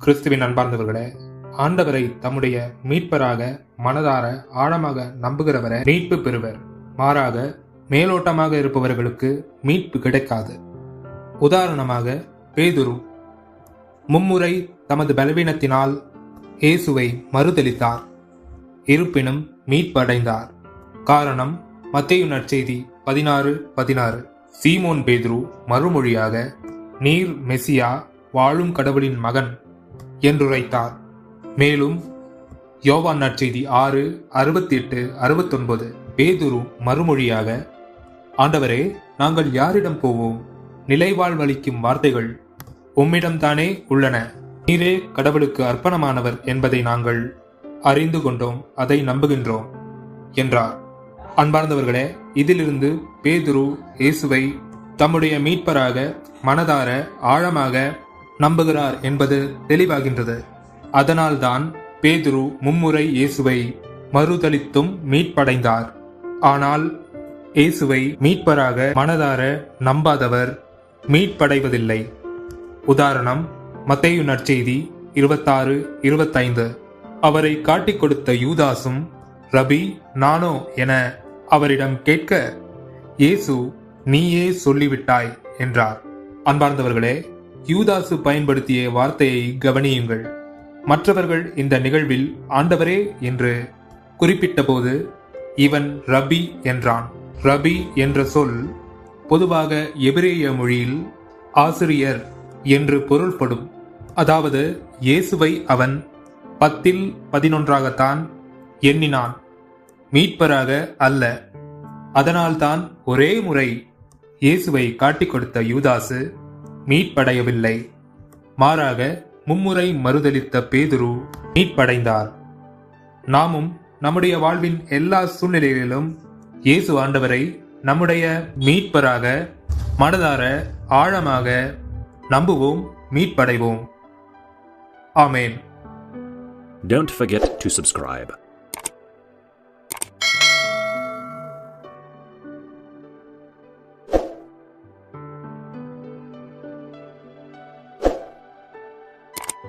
கிறிஸ்துவின் அன்பார்ந்தவர்களே ஆண்டவரை தம்முடைய மீட்பராக மனதார ஆழமாக நம்புகிறவரை மீட்பு பெறுவர். மாறாக மேலோட்டமாக இருப்பவர்களுக்கு மீட்பு கிடைக்காது. உதாரணமாக பேதுரு மும்முறை தமது பலவீனத்தினால் இயேசுவை மறுதளித்தார் இருப்பினும் மீட்படைந்தார். காரணம் மத்திய நற்செய்தி பதினாறு பதினாறு. சீமோன் பேதுரு மறுமொழியாக நீர் மெசியா வாழும் கடவுளின் மகன் என்றுரைத்தார். மேலும் யோவான் நற்செய்தி ஆறு அறுபத்தி எட்டு அறுபத்தொன்பது பேதுரு மறுமொழியாக ஆண்டவரே நாங்கள் யாரிடம் போவோம்? நிலைவாழ்வளிக்கும் வார்த்தைகள் உம்மிடம்தானே உள்ளன. நீரே கடவுளுக்கு அர்ப்பணமானவர் என்பதை நாங்கள் அறிந்து கொண்டோம் அதை நம்புகின்றோம் என்றார். அன்பார்ந்தவர்களே இதிலிருந்து பேதுரு இயேசுவை தம்முடைய மீட்பராக மனதார ஆழமாக நம்புகிறார் என்பது தெளிவாகின்றது. அதனால்தான் பேதுரு மும்முறை இயேசுவை மறுதலித்தும் மீட்படைந்தார். ஆனால் இயேசுவை மீட்பராக மனதார நம்பாதவர் மீட்படைவதில்லை. உதாரணம் மத்தையு நற்செய்தி இருபத்தாறு இருபத்தைந்து. அவரை காட்டிக் கொடுத்த யூதாசும் ரபி நானோ என அவரிடம் கேட்க இயேசு நீயே சொல்லிவிட்டாய் என்றார். அன்பார்ந்தவர்களே யூதாசு பயன்படுத்திய வார்த்தையை கவனியுங்கள். மற்றவர்கள் இந்த நிகழ்வில் ஆண்டவரே என்று குறிப்பிட்டபோது இவன் ரபி என்றான். ரபி என்ற சொல் பொதுவாக எபிரேய மொழியில் ஆசிரியர் என்று பொருள்படும். அதாவது இயேசுவை அவன் பத்தில் பதினொன்றாகத்தான் எண்ணினான். மீட்பராக அல்ல. அதனால்தான் ஒரே முறை இயேசுவை காட்டிக் கொடுத்த யூதாசு மீட்படையவில்லை. மாறாக மும்முறை மறுதலித்த பேதுரு மீட்படைந்தார். நாமும் நம்முடைய வாழ்வின் எல்லா சூழ்நிலைகளிலும் இயேசு ஆண்டவரை நம்முடைய மீட்பராக மனதார ஆழமாக நம்புவோம் மீட்படைவோம். ஆமேன். Don't forget to subscribe.